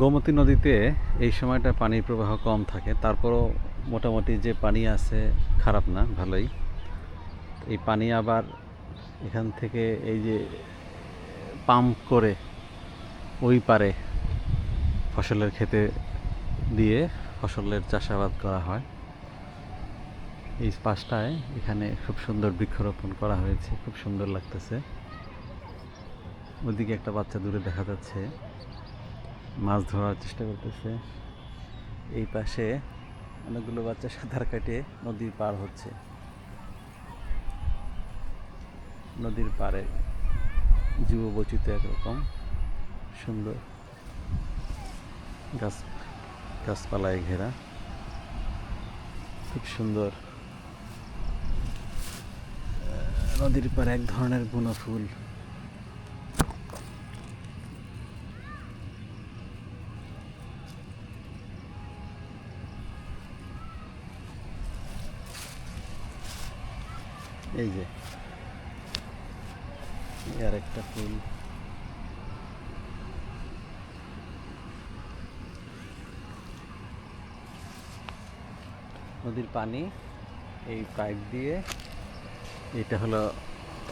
গোমতী নদীতে এই সময়টা পানির প্রবাহ কম থাকে। তারপরও মোটামুটি যে পানি আছে, খারাপ না, ভালোই। এই পানি আবার এখান থেকে এই যে পাম্প করে ওই পারে ফসলের ক্ষেতে দিয়ে ফসলের চাষাবাদ করা হয়। এই পাশটায় এখানে খুব সুন্দর বৃক্ষরোপণ করা হয়েছে, খুব সুন্দর লাগতেছে। ওদিকে একটা বাচ্চা দূরে দেখা যাচ্ছে। মাছ ধরার চেষ্টা করতেছে। এই পাশে অনেকগুলো বাচ্চা সাঁতার কাটে নদীর পার হচ্ছে। নদীর পাড়ে জীব বৈচিত্র্য একরকম, সুন্দর। গাছ, গাছপালায় ঘেরা। খুব সুন্দর। নদীর পাড়ে এক ধরনের বুনো ফুল এই যে। আর একটা ফুল। নদীর পানি এই পাইপ দিয়ে। এটা হলো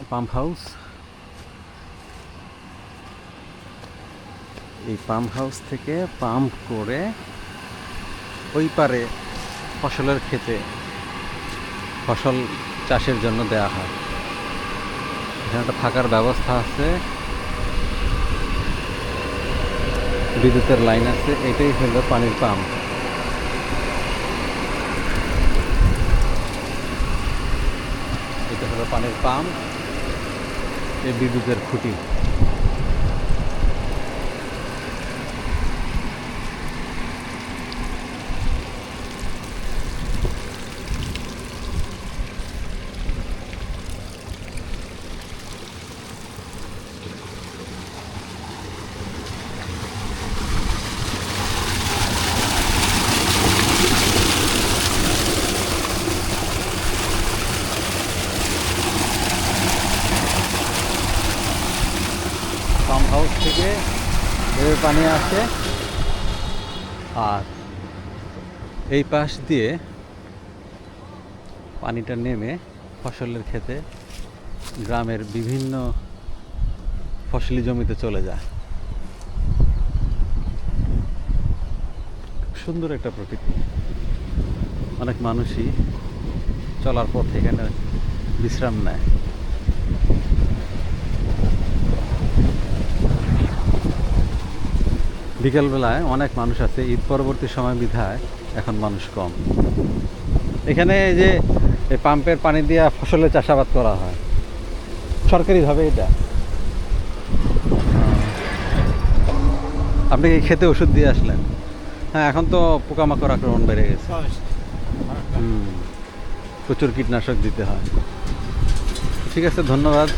পাম্প হাউস। এই পাম্প হাউস থেকে পাম্প করে ওই পারে ফসলের ক্ষেতে ফসল চাষের জন্য দেয়া হয়। এখানে একটা থাকার ব্যবস্থা আছে। বিদ্যুতের লাইন আছে, এটাই হলো পানির পাম্প। এটা হলো পানির পাম্প। এই বিদ্যুতের খুঁটি। হাউস থেকে ভেবে পানি আসে। আর এই পাশ দিয়ে পানিটা নেমে ফসলের ক্ষেতে গ্রামের বিভিন্ন ফসলি জমিতে চলে যায়। সুন্দর একটা প্রকৃতি। অনেক মানুষই চলার পথে এখানে বিশ্রাম নেয়। বিকেলবেলায় অনেক মানুষ আছে, ঈদ পরবর্তী সময় বিধায় এখন মানুষ কম। এখানে যে পাম্পের পানি দিয়ে ফসলের চাষাবাদ করা হয়। সরকারিভাবে এটা। আপনি কি খেতে ওষুধ দিয়ে আসলেন? হ্যাঁ এখন তো পোকামাকড় আক্রমণ বেড়ে গেছে। প্রচুর কীটনাশক দিতে হয়। ঠিক আছে, ধন্যবাদ।